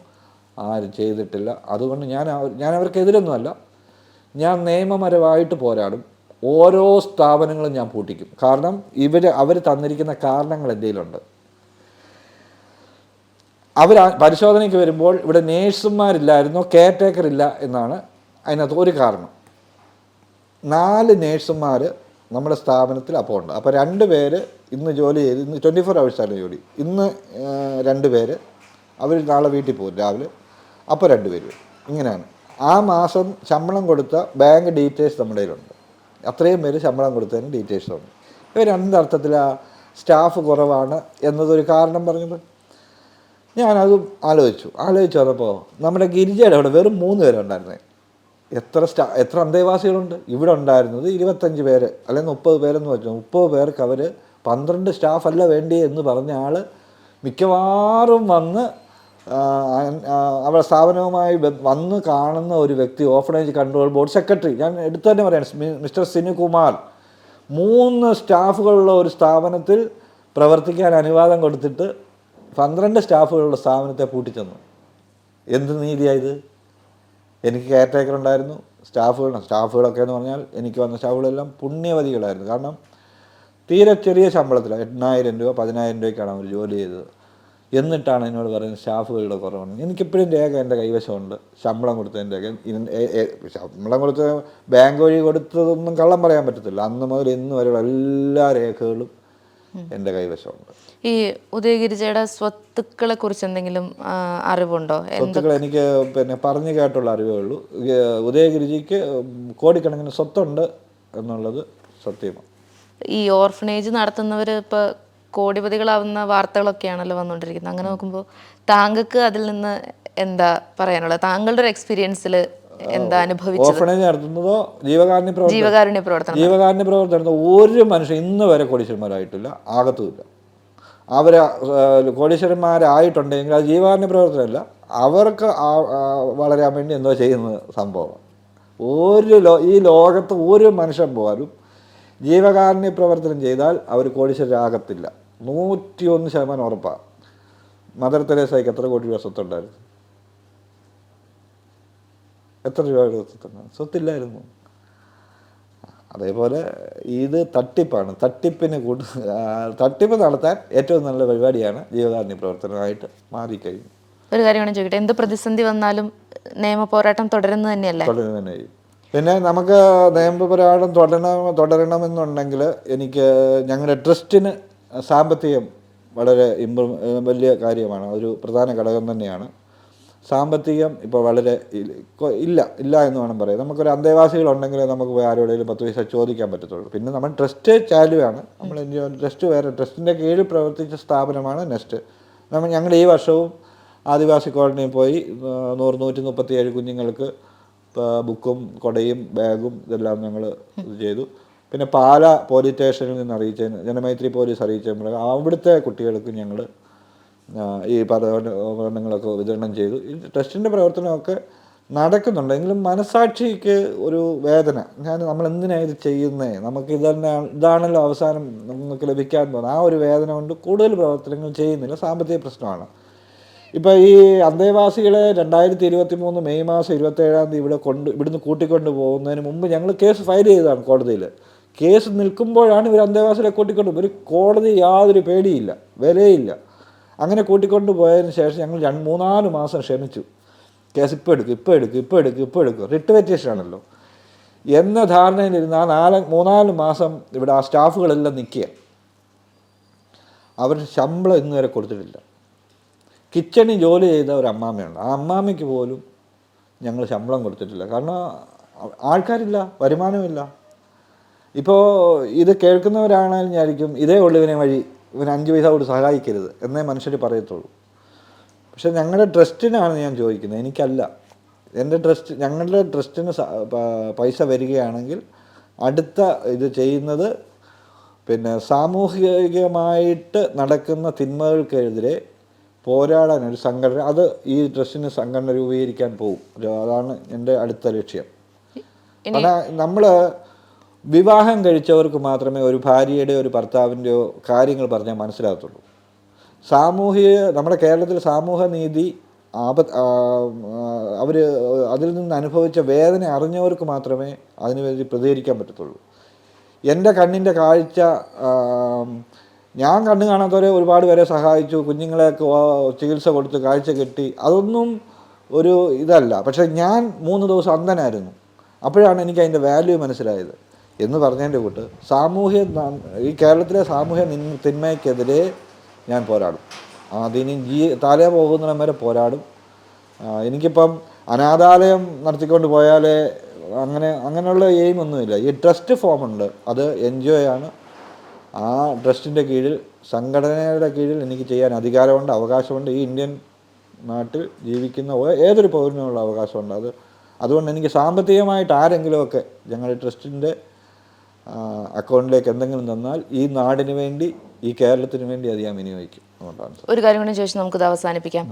ആരും ചെയ്തിട്ടില്ല. അതുകൊണ്ട് ഞാൻ ഞാൻ അവർക്കെതിരൊന്നുമല്ല ഞാൻ നിയമപരമായിട്ട് പോരാടും. ഓരോ സ്ഥാപനങ്ങളും ഞാൻ പൂട്ടിക്കും. കാരണം ഇവർ അവർ തന്നിരിക്കുന്ന കാരണങ്ങൾ എന്തെങ്കിലുമുണ്ട്. അവർ പരിശോധനയ്ക്ക് വരുമ്പോൾ ഇവിടെ നേഴ്സുമാരില്ലായിരുന്നു കെയർ ടേക്കർ ഇല്ല എന്നാണ് അതിനകത്ത് ഒരു കാരണം. നാല് നേഴ്സുമാർ നമ്മുടെ സ്ഥാപനത്തിൽ അപ്പോൾ ഉണ്ട്. അപ്പോൾ രണ്ട് പേര് ഇന്ന് ജോലി ചെയ്ത് ഇന്ന് ട്വന്റി ഫോർ ഹവേഴ്സാണ് ജോലി. ഇന്ന് രണ്ട് പേര് അവർ നാളെ വീട്ടിൽ പോകും രാവിലെ. അപ്പോൾ രണ്ട് പേര് ഇങ്ങനെയാണ്. ആ മാസം ശമ്പളം കൊടുത്ത ബാങ്ക് ഡീറ്റെയിൽസ് നമ്മുടെ കയ്യിലുണ്ട്. അത്രയും പേര് ശമ്പളം കൊടുത്തതിന് ഡീറ്റെയിൽസ് ഉണ്ട്. ഇവർ ആ സ്റ്റാഫ് കുറവാണ് എന്നതൊരു കാരണം പറഞ്ഞത്. ഞാനത് ആലോചിച്ചു. ആലോചിച്ച് വന്നപ്പോൾ നമ്മുടെ ഗിരിജയുടെ അവിടെ വെറും മൂന്ന് പേരുണ്ടായിരുന്നേ. എത്ര സ്റ്റാ എത്ര അന്തേവാസികളുണ്ട്? ഇവിടെ ഉണ്ടായിരുന്നത് ഇരുപത്തഞ്ച് പേര് അല്ലെങ്കിൽ മുപ്പത് പേരെന്ന് വെച്ചു. മുപ്പത് പേർക്ക് അവർ പന്ത്രണ്ട് സ്റ്റാഫല്ല വേണ്ടി എന്ന് പറഞ്ഞ ആൾ മിക്കവാറും വന്ന് അവരുടെ സ്ഥാപനവുമായി വന്ന് കാണുന്ന ഒരു വ്യക്തി ഓഫനേജ് കൺട്രോൾ ബോർഡ് സെക്രട്ടറി ഞാൻ എടുത്തു തന്നെ പറയാം മിസ്റ്റർ സിനുകുമാർ. മൂന്ന് സ്റ്റാഫുകളുള്ള ഒരു സ്ഥാപനത്തിൽ പ്രവർത്തിക്കാൻ അനുവാദം കൊടുത്തിട്ട് പന്ത്രണ്ട് സ്റ്റാഫുകളുള്ള സ്ഥാപനത്തെ പൂട്ടിച്ചെന്നു. എന്ത് നീതിയായത് എനിക്ക് കെയർ ടേക്കർ ഉണ്ടായിരുന്നു സ്റ്റാഫുകൾ സ്റ്റാഫുകളൊക്കെ എന്ന് പറഞ്ഞാൽ എനിക്ക് വന്ന സ്റ്റാഫുകളെല്ലാം പുണ്യവതികളായിരുന്നു. കാരണം തീരെ ചെറിയ ശമ്പളത്തിലാണ് എണ്ണായിരം രൂപ പതിനായിരം രൂപയ്ക്കാണ് അവർ ജോലി ചെയ്തത്. എന്നിട്ടാണ് എന്നോട് പറയുന്നത് സ്റ്റാഫുകളുടെ കുറവാണ്. എനിക്കിപ്പോഴും രേഖ എന്റെ കൈവശമുണ്ട്. ശമ്പളം കൊടുത്തതിന്റെ രേഖ. ശമ്പളം കൊടുത്ത ബാങ്ക് വഴി കൊടുത്തതൊന്നും കള്ളം പറയാൻ പറ്റത്തില്ല. അന്ന് മുതൽ ഇന്ന് വരെയുള്ള എല്ലാ രേഖകളും എന്റെ കൈവശമുണ്ട്. ഈ ഉദയഗിരിജയുടെ സ്വത്തുക്കളെ കുറിച്ച് എന്തെങ്കിലും അറിവുണ്ടോ? സ്വത്തുക്കൾ എനിക്ക് പിന്നെ പറഞ്ഞു കേട്ടുള്ള അറിവേ ഉള്ളൂ. ഉദയഗിരിജിക്ക് കോടിക്കണക്കിന് സ്വത്തുണ്ട് എന്നുള്ളത് സത്യമാണ്. ഈ ഓർഫനേജ് നടത്തുന്നവർ ഇപ്പോൾ കോടിപതികളാവുന്ന വാർത്തകളൊക്കെയാണല്ലോ വന്നുകൊണ്ടിരിക്കുന്നത് അങ്ങനെ നോക്കുമ്പോൾ താങ്കൾക്ക് അതിൽ നിന്ന് എന്താ പറയാനുള്ളത്? താങ്കളുടെ ഒരു എക്സ്പീരിയൻസിൽ എന്താ അനുഭവിച്ചത്? ഓർഫണേജ് നടത്തുന്നതോ ജീവകാരുണ്യ പ്രവർത്തനം? ജീവകാരുണ്യ പ്രവർത്തനം. ജീവകാരുണ്യ പ്രവർത്തനം ഒരു മനുഷ്യൻ ഇന്ന് വരെ കോടീശ്വരന്മാരായിട്ടില്ല. ആകത്തുമില്ല. അവർ കോടീശ്വരന്മാരായിട്ടുണ്ടെങ്കിൽ അത് ജീവകാരുണ്യ പ്രവർത്തനമല്ല. അവർക്ക് വളരാൻ വേണ്ടി എന്തോ ചെയ്യുന്ന സംഭവം. ഒരു ലോ ഈ ലോകത്ത് ഒരു മനുഷ്യൻ പോലും ജീവകാരുണ്യ പ്രവർത്തനം ചെയ്താൽ അവർ കോടീശ്വരരാകത്തില്ല. നൂറ്റി ഒന്ന് ശതമാനം ഉറപ്പാണ് മദർ തെരേസയ്ക്ക് എത്ര കോടി രൂപ സ്വത്തുണ്ടായിരുന്നു? എത്ര രൂപയുടെ സ്വത്തുണ്ടായിരുന്നു? സ്വത്തില്ലായിരുന്നു. അതേപോലെ ഇത് തട്ടിപ്പാണ്. തട്ടിപ്പിന് കൂട്ട് തട്ടിപ്പ് നടത്താൻ ഏറ്റവും നല്ല പരിപാടിയാണ് ജീവകാരുണ്യ പ്രവർത്തനമായിട്ട് മാറിക്കഴിഞ്ഞു. ഒരു കാര്യമാണ് ചോദിക്കട്ടെ? എന്ത് പ്രതിസന്ധി വന്നാലും നിയമ പോരാട്ടം തുടരുന്നത് തന്നെയല്ലേ? തുടരുന്നത് തന്നെ പിന്നെ നമുക്ക് നിയമപോരാട്ടം തുടരണം തുടരണമെന്നുണ്ടെങ്കിൽ എനിക്ക് ഞങ്ങളുടെ ട്രസ്റ്റിന് സാമ്പത്തികം വളരെ ഇമ്പ്രൂ വലിയ കാര്യമാണ്. ഒരു പ്രധാന ഘടകം തന്നെയാണ്. സാമ്പത്തികം ഇപ്പോൾ വളരെ ഇല്ല ഇല്ല എന്ന് വേണം പറയാം നമുക്കൊരു അന്തേവാസികളുണ്ടെങ്കിൽ നമുക്ക് പോയി ആരോടെങ്കിലും പത്ത് പൈസ ചോദിക്കാൻ പറ്റത്തുള്ളൂ. പിന്നെ നമ്മൾ ട്രസ്റ്റ് ചാലുവാണ്. നമ്മൾ ട്രസ്റ്റ് വേറെ ട്രസ്റ്റിന്റെ കീഴിൽ പ്രവർത്തിച്ച സ്ഥാപനമാണ് നെസ്റ്റ്. നമ്മൾ ഞങ്ങൾ ഈ വർഷവും ആദിവാസി കോളനിയിൽ പോയി നൂറ് നൂറ്റി മുപ്പത്തി ഏഴ് കുഞ്ഞുങ്ങൾക്ക് ബുക്കും കൊടയും ബാഗും ഇതെല്ലാം ഞങ്ങൾ ചെയ്തു. പിന്നെ പാല പോലീസ് സ്റ്റേഷനിൽ നിന്ന് അറിയിച്ചതിന് ജനമൈത്രി പോലീസ് പ്രകാരം അവിടുത്തെ കുട്ടികൾക്ക് ഞങ്ങൾ ഈ പഠനങ്ങളൊക്കെ വിതരണം ചെയ്തു. ഈ ട്രസ്റ്റിന്റെ പ്രവർത്തനമൊക്കെ നടക്കുന്നുണ്ട്. എങ്കിലും മനസാക്ഷിക്ക് ഒരു വേദന. ഞാൻ നമ്മൾ എന്തിനാണ് ഇത് ചെയ്യുന്നത് നമുക്ക് ഇതന്നെ ഇതാണല്ലോ അവസാനം നമുക്ക് ലഭിക്കാൻ പോകുന്നത്. ആ ഒരു വേദന കൊണ്ട് കൂടുതൽ പ്രവർത്തനങ്ങൾ ചെയ്യുന്നില്ല. സാമ്പത്തിക പ്രശ്നമാണ്. ഇപ്പോൾ ഈ അന്തേവാസികളെ രണ്ടായിരത്തി ഇരുപത്തി മൂന്ന് മെയ് മാസം ഇരുപത്തേഴാം തീയതി ഇവിടെ കൊണ്ട് ഇവിടുന്ന് കൂട്ടിക്കൊണ്ട് പോകുന്നതിന് മുമ്പ് ഞങ്ങൾ കേസ് ഫയൽ ചെയ്തതാണ് കോടതിയിൽ. കേസ് നിൽക്കുമ്പോഴാണ് ഇവർ അന്തേവാസികളെ കൂട്ടിക്കൊണ്ട് ഒരു കോടതി യാതൊരു പേടിയില്ല. വിലയില്ല. അങ്ങനെ കൂട്ടിക്കൊണ്ട് പോയതിന് ശേഷം ഞങ്ങൾ രണ്ട് മൂന്നാൽ മാസം ക്ഷമിച്ചു. കേസ് ഇപ്പോൾ എടുക്കും ഇപ്പോൾ എടുക്കും ഇപ്പോൾ എടുക്കും ഇപ്പോൾ എടുക്കും. റിട്ട് പെറ്റീഷൻ ആണല്ലോ. എന്ന ധാരണയിലിരുന്ന് ആ നാല് മൂന്നാൽ മാസം ഇവിടെ ആ സ്റ്റാഫുകളെല്ലാം നിൽക്കുക. അവർ ശമ്പളം ഇന്ന് വരെ കൊടുത്തിട്ടില്ല. കിച്ചണിൽ ജോലി ചെയ്ത ഒരു അമ്മാമ്മയുണ്ട്. ആ അമ്മാമ്മയ്ക്ക് പോലും ഞങ്ങൾ ശമ്പളം കൊടുത്തിട്ടില്ല. കാരണം ആൾക്കാരില്ല വരുമാനമില്ല. ഇപ്പോൾ ഇത് കേൾക്കുന്നവരാണെങ്കിലും വിചാരിക്കും ഇതേ ഉള്ളു ഇവനെ വഴി ഇവൻ അഞ്ച് പൈസ കൂടി സഹായിക്കരുത് എന്നേ മനുഷ്യർ പറയത്തുള്ളൂ. പക്ഷെ ഞങ്ങളുടെ ട്രസ്റ്റിനാണ് ഞാൻ ചോദിക്കുന്നത്. എനിക്കല്ല. എന്റെ ട്രസ്റ്റ് ഞങ്ങളുടെ ട്രസ്റ്റിന് പൈസ വരികയാണെങ്കിൽ അടുത്ത ഇത് ചെയ്യുന്നത് പിന്നെ സാമൂഹികമായിട്ട് നടക്കുന്ന തിന്മകൾക്കെതിരെ പോരാടാൻ ഒരു സംഘടന അത് ഈ ട്രസ്റ്റിന് സംഘടന രൂപീകരിക്കാൻ പോകും അതാണ് എന്റെ അടുത്ത ലക്ഷ്യം. കാരണം നമ്മൾ വിവാഹം കഴിച്ചവർക്ക് മാത്രമേ ഒരു ഭാര്യയുടെയോ ഒരു ഭർത്താവിന്റെയോ കാര്യങ്ങൾ പറഞ്ഞാൽ മനസ്സിലാകത്തുള്ളൂ. സാമൂഹിക നമ്മുടെ കേരളത്തിൽ സാമൂഹനീതി ആപ അവർ അതിൽ നിന്ന് അനുഭവിച്ച വേദന അറിഞ്ഞവർക്ക് മാത്രമേ അതിനുവേണ്ടി പ്രതികരിക്കാൻ പറ്റത്തുള്ളൂ. എന്റെ കണ്ണിന്റെ കാഴ്ച ഞാൻ കണ്ണു കാണാത്തവരെ ഒരുപാട് പേരെ സഹായിച്ചു കുഞ്ഞുങ്ങളെയൊക്കെ ചികിത്സ കൊടുത്ത് കാഴ്ച കിട്ടി. അതൊന്നും ഒരു ഇതല്ല. പക്ഷേ ഞാൻ മൂന്ന് ദിവസം അന്ധനായിരുന്നു. അപ്പോഴാണ് എനിക്ക് അതിന്റെ വാല്യൂ മനസ്സിലായത്. എന്ന് പറഞ്ഞതിന്റെ കൂട്ട് സാമൂഹ്യ ഈ കേരളത്തിലെ സാമൂഹ്യ തിന്മയ്ക്കെതിരെ ഞാൻ പോരാടും. അതിന് ജീ തലേ പോകുന്നിടം വരെ പോരാടും. എനിക്കിപ്പം അനാഥാലയം നടത്തിക്കൊണ്ട് പോയാലേ അങ്ങനെ അങ്ങനെയുള്ള എയിം ഒന്നുമില്ല. ഈ ട്രസ്റ്റ് ഫോമുണ്ട് അത് എൻ ജി ഒ ആണ്. ആ ട്രസ്റ്റിന്റെ കീഴിൽ സംഘടനയുടെ കീഴിൽ എനിക്ക് ചെയ്യാൻ അധികാരമുണ്ട് അവകാശമുണ്ട്. ഈ ഇന്ത്യൻ നാട്ടിൽ ജീവിക്കുന്ന ഏതൊരു പൗരനുമുള്ള അവകാശമുണ്ട്. അത് അതുകൊണ്ട് എനിക്ക് സാമ്പത്തികമായിട്ട് ആരെങ്കിലുമൊക്കെ ഞങ്ങളുടെ ട്രസ്റ്റിന്റെ അക്കൗണ്ടിലേക്ക് എന്തെങ്കിലും തന്നാൽ ഈ നാടിന് വേണ്ടി ഈ കേരളത്തിന് വേണ്ടി അത് ഞാൻ വിനിയോഗിക്കും ഒരു കാര്യം കൂടി ചോദിച്ച് നമുക്കിത് അവസാനിപ്പിക്കാം.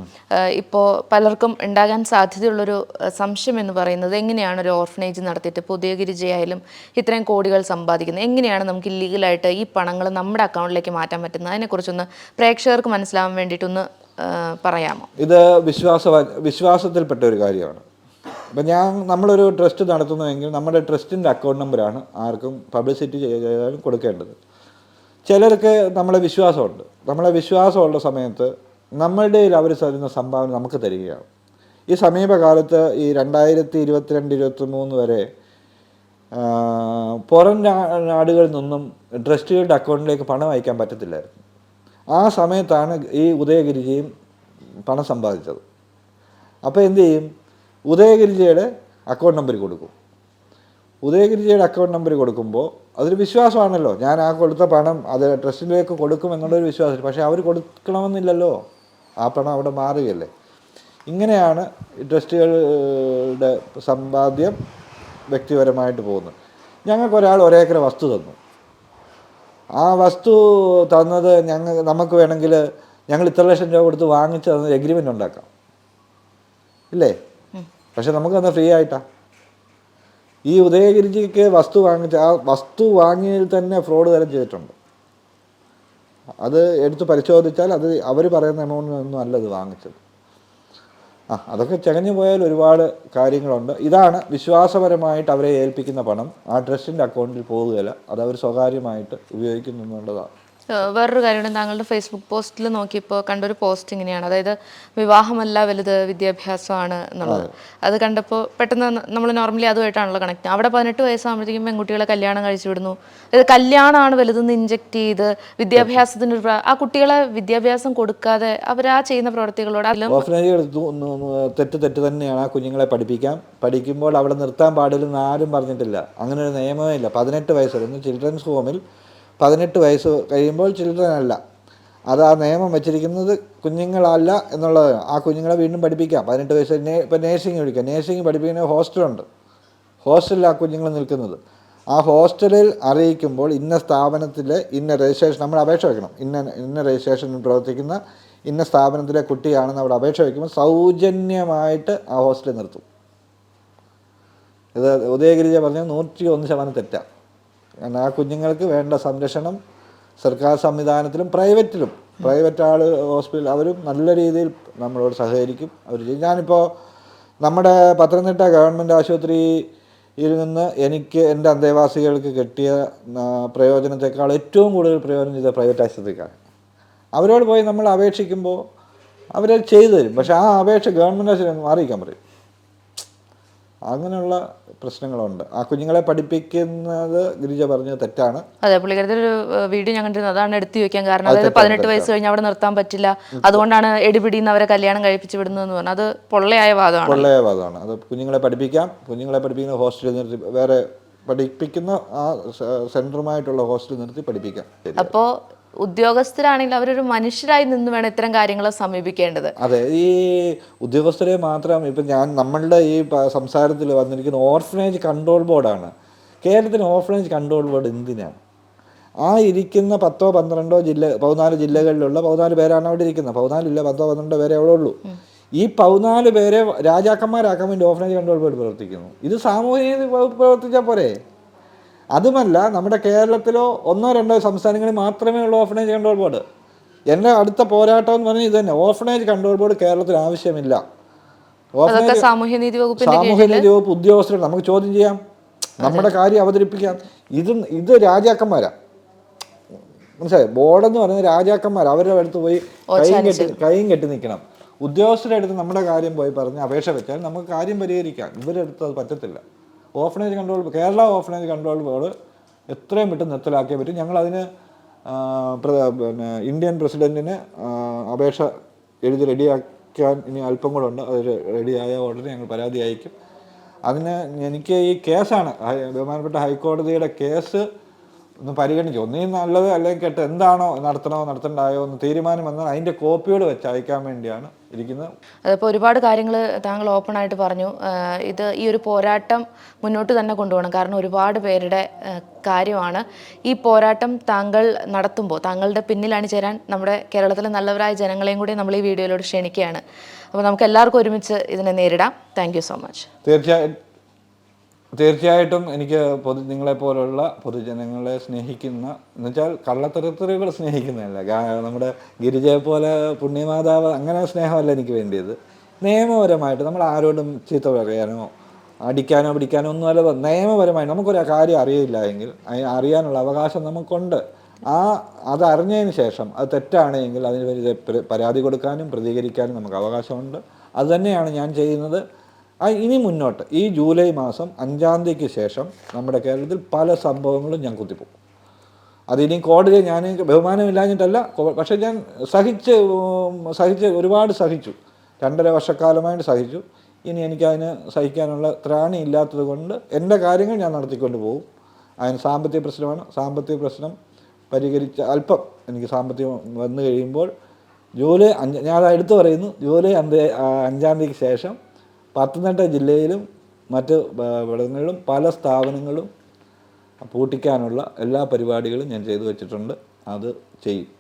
ഇപ്പോൾ പലർക്കും ഉണ്ടാകാൻ സാധ്യതയുള്ളൊരു സംശയം എന്ന് പറയുന്നത് എങ്ങനെയാണ് ഒരു ഓർഫനേജ് നടത്തിയിട്ട് പുതിയ ഗിരിജയായാലും ഇത്രയും കോടികൾ സമ്പാദിക്കുന്നത്? എങ്ങനെയാണ് നമുക്ക് ലീഗലായിട്ട് ഈ പണങ്ങൾ നമ്മുടെ അക്കൗണ്ടിലേക്ക് മാറ്റാൻ പറ്റുന്നത്? അതിനെക്കുറിച്ചൊന്ന് പ്രേക്ഷകർക്ക് മനസ്സിലാവാൻ വേണ്ടിയിട്ടൊന്ന് പറയാമോ? ഇത് വിശ്വാസ വിശ്വാസത്തിൽപ്പെട്ട ഒരു കാര്യമാണ്. ഇപ്പം ഞാൻ നമ്മളൊരു ട്രസ്റ്റ് നടത്തുന്നുവെങ്കിൽ നമ്മുടെ ട്രസ്റ്റിന്റെ അക്കൗണ്ട് നമ്പറാണ് ആർക്കും പബ്ലിസിറ്റി ചെയ്യാനും കൊടുക്കേണ്ടത്. ചിലർക്ക് നമ്മളെ വിശ്വാസമുണ്ട്. നമ്മളെ വിശ്വാസമുള്ള സമയത്ത് നമ്മളുടെ അവർ തരുന്ന സംഭാവന നമുക്ക് തരികയാണ്. ഈ സമീപകാലത്ത് ഈ രണ്ടായിരത്തി ഇരുപത്തിരണ്ട് ഇരുപത്തി മൂന്ന് വരെ പുറം നാടുകളിൽ നിന്നും ട്രസ്റ്റികളുടെ അക്കൗണ്ടിലേക്ക് പണം അയക്കാൻ പറ്റത്തില്ലായിരുന്നു. ആ സമയത്താണ് ഈ ഉദയഗിരിജിയും പണം സമ്പാദിച്ചത്. അപ്പോൾ എന്തു ചെയ്യും? ഉദയഗിരിജയുടെ അക്കൗണ്ട് നമ്പർ കൊടുക്കും. ഉദയഗിരിജയുടെ അക്കൗണ്ട് നമ്പർ കൊടുക്കുമ്പോൾ അതൊരു വിശ്വാസമാണല്ലോ. ഞാൻ ആ കൊടുത്ത പണം അത് ട്രസ്റ്റിലേക്ക് കൊടുക്കും എന്നുള്ളൊരു വിശ്വാസം പക്ഷേ അവർ കൊടുക്കണമെന്നില്ലല്ലോ. ആ പണം അവിടെ മാറുകയല്ലേ. ഇങ്ങനെയാണ് ട്രസ്റ്റുകളുടെ സമ്പാദ്യം വ്യക്തിപരമായിട്ട് പോകുന്നത്. ഞങ്ങൾക്ക് ഒരാൾ ഒരേക്കർ വസ്തു തന്നു. ആ വസ്തു തന്നത് ഞങ്ങൾ നമുക്ക് വേണമെങ്കിൽ ഞങ്ങൾ ഇത്ര ലക്ഷം രൂപ കൊടുത്ത് വാങ്ങിച്ച് തന്നത് എഗ്രിമെന്റ് ഉണ്ടാക്കാം. ഇല്ലേ? പക്ഷെ നമുക്ക് തന്നെ ഫ്രീ ആയിട്ടാ. ഈ ഉദയഗിരിജിക്ക് വസ്തു വാങ്ങിച്ച ആ വസ്തു വാങ്ങിയതിൽ തന്നെ ഫ്രോഡ് തരം ചെയ്തിട്ടുണ്ട്. അത് എടുത്ത് പരിശോധിച്ചാൽ അത് അവർ പറയുന്ന എമൗണ്ടിൽ നിന്നും അല്ല ഇത് വാങ്ങിച്ചത്. ആ അതൊക്കെ ചകഞ്ഞു പോയാൽ ഒരുപാട് കാര്യങ്ങളുണ്ട്. ഇതാണ് വിശ്വാസപരമായിട്ട് അവരെ ഏൽപ്പിക്കുന്ന പണം. ആ ട്രസ്റ്റിന്റെ അക്കൗണ്ടിൽ പോകുകയില്ല അത് അവർ സ്വകാര്യമായിട്ട് ഉപയോഗിക്കുന്നു എന്നുള്ളതാണ് ഏഹ് വേറൊരു കാര്യമാണ് താങ്കളുടെ ഫേസ്ബുക്ക് പോസ്റ്റിൽ നോക്കിയപ്പോൾ കണ്ടൊരു പോസ്റ്റ് ഇങ്ങനെയാണ്. അതായത് വിവാഹമല്ല വലുത് വിദ്യാഭ്യാസമാണ് എന്നുള്ളത്. അത്. കണ്ടപ്പോൾ പെട്ടെന്ന് നമ്മൾ നോർമലി അതുമായിട്ടാണല്ലോ കണക്ട് അവിടെ പതിനെട്ട് വയസ്സാകുമ്പോഴത്തേക്കും പെൺകുട്ടികളെ കല്യാണം കഴിച്ചു വിടുന്നു ഇത് കല്യാണമാണ് വലുതെന്ന് ഇഞ്ചെക്ട് ചെയ്ത് വിദ്യാഭ്യാസത്തിന് ഒരു ആ കുട്ടികളെ വിദ്യാഭ്യാസം കൊടുക്കാതെ അവർ ആ ചെയ്യുന്ന പ്രവർത്തികളോട് തെറ്റ് തെറ്റ് തന്നെയാണ് ആ കുഞ്ഞുങ്ങളെ പഠിപ്പിക്കാം പഠിക്കുമ്പോൾ അവിടെ നിർത്താൻ പാടില്ലെന്ന് ആരും പറഞ്ഞിട്ടില്ല. അങ്ങനെ ഒരു നിയമമേ ഇല്ല. പതിനെട്ട് വയസ്സ് ചിൽഡ്രൻസ് ഹോമിൽ പതിനെട്ട് വയസ്സ് കഴിയുമ്പോൾ ചിൽഡ്രൻ അല്ല അത് ആ നിയമം വെച്ചിരിക്കുന്നത് കുഞ്ഞുങ്ങളല്ല എന്നുള്ളത് ആ കുഞ്ഞുങ്ങളെ വീണ്ടും പഠിപ്പിക്കാം. പതിനെട്ട് വയസ്സ് നേ ഇപ്പം നേഴ്സിംഗ് പഠിക്കാം. നേഴ്സിംഗ് പഠിപ്പിക്കുന്ന ഹോസ്റ്റലുണ്ട്. ഹോസ്റ്റലിൽ ആ കുഞ്ഞുങ്ങൾ നിൽക്കുന്നത്. ആ ഹോസ്റ്റലിൽ അറിയിക്കുമ്പോൾ ഇന്ന സ്ഥാപനത്തിലെ ഇന്ന രജിസ്ട്രേഷൻ നമ്മൾ അപേക്ഷ വയ്ക്കണം ഇന്ന ഇന്ന രജിസ്ട്രേഷനിൽ പ്രവർത്തിക്കുന്ന ഇന്ന സ്ഥാപനത്തിലെ കുട്ടിയാണെന്ന് അവിടെ അപേക്ഷ വയ്ക്കുമ്പോൾ സൗജന്യമായിട്ട് ആ ഹോസ്റ്റലിൽ നിർത്തും. ഇത് ഉദയഗിരിജ പറഞ്ഞ നൂറ്റി ഒന്ന് ശതമാനം തെറ്റാണ് കാരണം ആ കുഞ്ഞുങ്ങൾക്ക് വേണ്ട സംരക്ഷണം സർക്കാർ സംവിധാനത്തിലും പ്രൈവറ്റിലും. പ്രൈവറ്റ് ആൾ ഹോസ്പിറ്റൽ അവരും നല്ല രീതിയിൽ നമ്മളോട് സഹകരിക്കും. അവർ ചെയ്യും. ഞാനിപ്പോൾ നമ്മുടെ പത്തനംതിട്ട ഗവൺമെന്റ് ആശുപത്രിയിൽ നിന്ന് എനിക്ക് എന്റെ അന്തേവാസികൾക്ക് കിട്ടിയ പ്രയോജനത്തെക്കാൾ ഏറ്റവും കൂടുതൽ പ്രയോജനം ചെയ്ത പ്രൈവറ്റ് ആശുപത്രിക്കാണ് അവരോട് പോയി നമ്മൾ അപേക്ഷിക്കുമ്പോൾ അവരത് ചെയ്തു തരും. പക്ഷേ ആ അപേക്ഷ ഗവൺമെന്റ് ആശുപത്രി അറിയിക്കാൻ പറയും. അങ്ങനെയുള്ള പ്രശ്നങ്ങളുണ്ട്. ആ കുഞ്ഞുങ്ങളെ പഠിപ്പിക്കുന്നത് ഗിരിജ പറഞ്ഞത് തെറ്റാണ്. അതെ പുള്ളിക്കരത്തിൽ ഒരു വീഡിയോ ഞാൻ കണ്ടിരുന്നു. അതാണ് എടുത്തു വെക്കാൻ കാരണം. അതായത് പതിനെട്ട് വയസ്സ് കഴിഞ്ഞ് അവിടെ നിർത്താൻ പറ്റില്ല. അതുകൊണ്ടാണ് എടിപിടിന്ന് അവരെ കല്യാണം കഴിപ്പിച്ച് വിടുന്നതെന്ന് പറഞ്ഞു അത് പൊള്ളയായ വാദമാണ്. പൊള്ളയായ വാദമാണ്. അത് കുഞ്ഞുങ്ങളെ പഠിപ്പിക്കാം. കുഞ്ഞുങ്ങളെ പഠിപ്പിക്കുന്ന ഹോസ്റ്റലിൽ നിർത്തി വേറെ പഠിപ്പിക്കുന്ന ആ സെന്ററുമായിട്ടുള്ള സെന്ററുമായിട്ടുള്ള ഹോസ്റ്റലിൽ നിർത്തി പഠിപ്പിക്കാം. അപ്പോൾ ഉദ്യോഗസ്ഥരാണെങ്കിൽ അവരൊരു മനുഷ്യരായി നിന്ന് വേണം ഇത്തരം കാര്യങ്ങളെ സമീപിക്കേണ്ടത്. അതെ ഈ ഉദ്യോഗസ്ഥരെ മാത്രം ഇപ്പം ഞാൻ നമ്മളുടെ ഈ സംസാരത്തിൽ വന്നിരിക്കുന്ന ഓർഫനേജ് കൺട്രോൾ ബോർഡാണ് കേരളത്തിന് ഓർഫനേജ് കൺട്രോൾ ബോർഡ് എന്തിനാണ്? ആ ഇരിക്കുന്ന പത്തോ പന്ത്രണ്ടോ ജില്ല പതിനാല് ജില്ലകളിലുള്ള പതിനാല് പേരാണ് അവിടെ ഇരിക്കുന്നത്. പതിനാലില്ല പത്തോ പന്ത്രണ്ടോ പേരെ അവിടെ ഉള്ളൂ ഈ പതിനാല് പേരെ രാജാക്കന്മാരാക്കാൻ വേണ്ടി ഓഫനേജ് കൺട്രോൾ ബോർഡ് പ്രവർത്തിക്കുന്നു. ഇത് സാമൂഹിക പ്രവർത്തിച്ചാൽ പോരെ? അതുമല്ല നമ്മുടെ കേരളത്തിലോ ഒന്നോ രണ്ടോ സംസ്ഥാനങ്ങളിൽ മാത്രമേ ഉള്ളൂ ഓഫനേജ് കൺട്രോൾ ബോർഡ് എന്റെ അടുത്ത പോരാട്ടം എന്ന് പറഞ്ഞാൽ ഇത് തന്നെ ഓഫനേജ് കൺട്രോൾ ബോർഡ് കേരളത്തിൽ ആവശ്യമില്ല സാമൂഹ്യനീതി വകുപ്പ് ഉദ്യോഗസ്ഥർ നമുക്ക് ചോദ്യം ചെയ്യാം. നമ്മുടെ കാര്യം അവതരിപ്പിക്കാം. ഇത് ഇത് രാജാക്കന്മാരാ. മനസ്സിലായി? ബോർഡെന്ന് പറയുന്നത് രാജാക്കന്മാർ അവരുടെ അടുത്ത് പോയി കൈയും കെട്ടി കൈയും കെട്ടി നിൽക്കണം. ഉദ്യോഗസ്ഥരുടെ അടുത്ത് നമ്മുടെ കാര്യം പോയി പറഞ്ഞ് അപേക്ഷ വെച്ചാൽ നമുക്ക് കാര്യം പരിഹരിക്കാം. ഇവരുടെ അടുത്ത് അത് പറ്റത്തില്ല. Orphanage control Kerala orphanage control board എത്രയും പെട്ടെന്ന് നിർത്തലാക്കിയേ പറ്റും. ഞങ്ങളതിന് പിന്നെ ഇന്ത്യൻ പ്രസിഡന്റിന് അപേക്ഷ എഴുതി റെഡിയാക്കാൻ ഇനി അല്പം കൂടെ ഉണ്ട്. അത് റെഡിയായ ഉടനെ ഞങ്ങൾ പരാതി അയക്കും അതിന് എനിക്ക് ഈ കേസാണ് ബഹുമാനപ്പെട്ട ഹൈക്കോടതിയുടെ കേസ് ഒന്ന് പരിഗണിച്ചു ഒന്നേ നല്ലത് അല്ലെങ്കിൽ കേട്ട് എന്താണോ നടത്തണോ നടത്തണ്ടായോ എന്ന് തീരുമാനം വന്നാൽ അതിന്റെ കോപ്പിയോട് വെച്ച് അയക്കാൻ വേണ്ടിയാണ് ഇരിക്കുന്നത്. അതിപ്പോൾ ഒരുപാട് കാര്യങ്ങൾ താങ്കൾ ഓപ്പൺ ആയിട്ട് പറഞ്ഞു. ഇത് ഈ ഒരു പോരാട്ടം മുന്നോട്ട് തന്നെ കൊണ്ടുപോകണം. കാരണം ഒരുപാട് പേരുടെ കാര്യമാണ് ഈ പോരാട്ടം താങ്കൾ നടത്തുമ്പോൾ താങ്കളുടെ പിന്നിലാണ് ചേരാൻ നമ്മുടെ കേരളത്തിലെ നല്ലവരായ ജനങ്ങളെയും കൂടി നമ്മൾ ഈ വീഡിയോയിലൂടെ ക്ഷണിക്കുകയാണ്. അപ്പോൾ നമുക്ക് എല്ലാവർക്കും ഒരുമിച്ച് ഇതിനെ നേരിടാം. താങ്ക് സോ മച്ച് തീർച്ചയായും. തീർച്ചയായിട്ടും എനിക്ക് പൊതു നിങ്ങളെപ്പോലുള്ള പൊതുജനങ്ങളെ സ്നേഹിക്കുന്ന എന്നുവെച്ചാൽ കള്ളത്തരത്തറുകൾ സ്നേഹിക്കുന്നതല്ല. നമ്മുടെ ഗിരിജയെ പോലെ പുണ്യമാതാവ് അങ്ങനെ സ്നേഹമല്ല എനിക്ക് വേണ്ടിയത്. നിയമപരമായിട്ട് നമ്മൾ ആരോടും ചീത്ത പറയാനോ അടിക്കാനോ പിടിക്കാനോ ഒന്നും അല്ല നിയമപരമായി നമുക്കൊരു കാര്യം അറിയില്ല എങ്കിൽ അറിയാനുള്ള അവകാശം നമുക്കുണ്ട്. ആ അത് ശേഷം അത് തെറ്റാണെങ്കിൽ അതിന് പരാതി കൊടുക്കാനും പ്രതികരിക്കാനും നമുക്ക് അവകാശമുണ്ട്. അതുതന്നെയാണ് ഞാൻ ചെയ്യുന്നത്. ഇനി മുന്നോട്ട്. ഈ ജൂലൈ മാസം അഞ്ചാം തീയതിക്ക് ശേഷം നമ്മുടെ കേരളത്തിൽ പല സംഭവങ്ങളും ഞാൻ കുത്തിപ്പോകും. അതിനി കോടതി ഞാൻ ബഹുമാനമില്ലാഞ്ഞിട്ടല്ല പക്ഷേ ഞാൻ സഹിച്ച് സഹിച്ച് ഒരുപാട് സഹിച്ചു. രണ്ടര വർഷക്കാലമായിട്ട് സഹിച്ചു. ഇനി എനിക്കതിന് സഹിക്കാനുള്ള ത്രാണി ഇല്ലാത്തത് കൊണ്ട് എന്റെ കാര്യങ്ങൾ ഞാൻ നടത്തിക്കൊണ്ട് പോകും. അതിന് സാമ്പത്തിക പ്രശ്നമാണ്. സാമ്പത്തിക പ്രശ്നം പരിഹരിച്ച അല്പം എനിക്ക് സാമ്പത്തികം വന്നു കഴിയുമ്പോൾ ജൂലൈ അഞ്ച് ഞാൻ എടുത്തു പറയുന്നു ജൂലൈ അഞ്ച് അഞ്ചാം തീയതിക്ക് ശേഷം പത്തനംതിട്ട ജില്ലയിലും മറ്റ് ഇവിടങ്ങളിലും പല സ്ഥാപനങ്ങളും പൂട്ടിക്കാനുള്ള എല്ലാ പരിപാടികളും ഞാൻ ചെയ്തു വെച്ചിട്ടുണ്ട്. അത് ചെയ്യും.